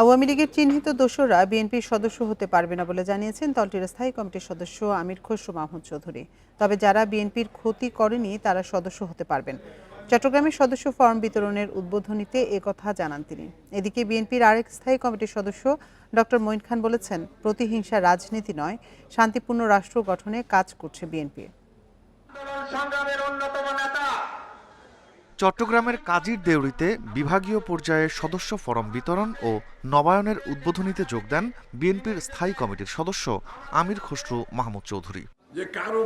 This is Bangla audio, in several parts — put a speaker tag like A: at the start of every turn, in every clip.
A: আওয়ামী লীগের চিহ্নিত দোষরা বিএনপির সদস্য হতে পারবে না বলে জানিয়েছেন দলটির স্থায়ী কমিটির সদস্য আমির খসরু মাহমুদ চৌধুরী তবে যারা বিএনপির ক্ষতি করেনি তারা সদস্য হতে পারবেন চট্টগ্রামের সদস্য ফর্ম বিতরণের উদ্বোধনীতে কথা জানান তিনি এদিকে বিএনপির আরেক স্থায়ী কমিটির সদস্য ডক্টর মঈন খান বলেছেন প্রতিহিংসা রাজনীতি নয় শান্তিপূর্ণ রাষ্ট্র গঠনে কাজ করছে বিএনপি
B: চট্টগ্রামের কাজীর দেউরিতে বিভাগীয় পর্যায়ে সদস্য ফরম বিতরণ ও নবায়নের উদ্বোধনীতে যোগ দেন বিএনপির স্থায়ী কমিটির সদস্য আমির খসরু মাহমুদ চৌধুরী কারো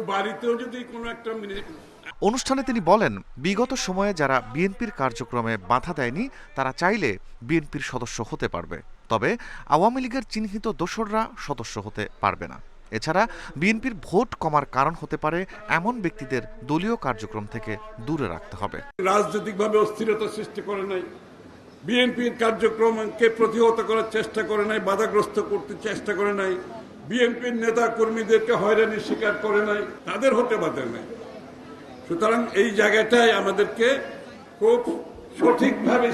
B: অনুষ্ঠানে তিনি বলেন বিগত সময়ে যারা বিএনপির কার্যক্রমে বাধা দেয়নি তারা চাইলে বিএনপির সদস্য হতে পারবে তবে আওয়ামী লীগের চিহ্নিত দোসররা সদস্য হতে পারবে না এছাড়া বিএনপির ভোট কমার কারণ হতে পারে এমন ব্যক্তিদের দলীয় কার্যক্রম থেকে দূরে রাখতে হবে
C: রাজনৈতিকভাবে অস্থিরতা সৃষ্টি করে নাই বিএনপির কার্যক্রমকে প্রতিহত করার চেষ্টা করে নাই বাধাগ্রস্ত করতে চেষ্টা করে নাই বিএনপির নেতা কর্মীদেরকে হয়রানি স্বীকার করে নাই তাদের হতে বাধে নাই সুতরাং এই জায়গাটায় আমাদেরকে খুব সঠিকভাবে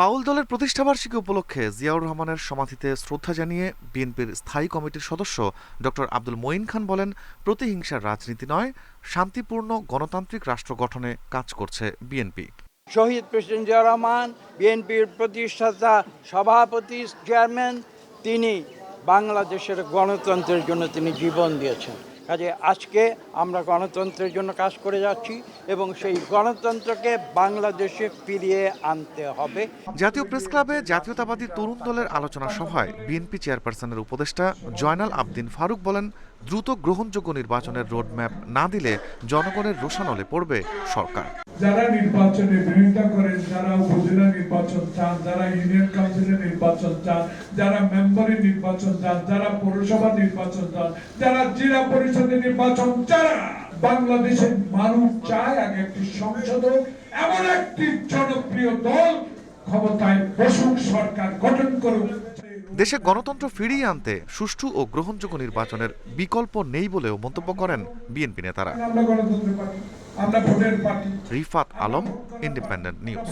B: বাউল দলের প্রতিষ্ঠাবার্ষিকী উপলক্ষে জিয়াউর রহমানের সমাধিতে শ্রদ্ধা জানিয়ে বিএনপির স্থায়ী কমিটির সদস্য ডক্টর আব্দুল মঈন খান বলেন প্রতিহিংসার রাজনীতি নয় শান্তিপূর্ণ গণতান্ত্রিক রাষ্ট্র গঠনে কাজ করছে বিএনপি
D: শহীদ প্রেসিডেন্ট জিয়া রহমান বিএনপির প্রতিষ্ঠাতা সভাপতি চেয়ারম্যান তিনি বাংলাদেশের গণতন্ত্রের জন্য তিনি জীবন দিয়েছেন কাজে আজকে আমরা গণতন্ত্রের জন্য কাজ করে যাচ্ছি এবং সেই গণতন্ত্রকে বাংলাদেশে ফিরিয়ে আনতে হবে
B: জাতীয় প্রেস ক্লাবে জাতীয়তাবাদী তরুণ দলের আলোচনা সভায় বিএনপি চেয়ারপারসনের উপদেষ্টা জয়নাল আবদিন ফারুক বলেন দ্রুত গ্রহণযোগ্য নির্বাচনের রোডম্যাপ না দিলে জনগণের রোষানলে পড়বে সরকার
E: যারা নির্বাচনে বিরোধিতা করেন যারা উপজেলা নির্বাচন চান যারা ইউনিয়ন কাউন্সিলের নির্বাচন চান যারা মেম্বারের নির্বাচন চান যারা পৌরসভা নির্বাচন চান যারা জেলা পরিষদ সংসদে নির্বাচন যারা বাংলাদেশের মানুষ চায় আগে একটি সংসদ এমন একটি জনপ্রিয় দল ক্ষমতায় বসুক সরকার গঠন করুক
B: দেশে গণতন্ত্র ফিরিয়ে আনতে সুষ্ঠু ও গ্রহণযোগ্য নির্বাচনের বিকল্প নেই বলেও মন্তব্য করেন বিএনপি নেতারা রিফাত আলম ইন্ডিপেন্ডেন্ট নিউজ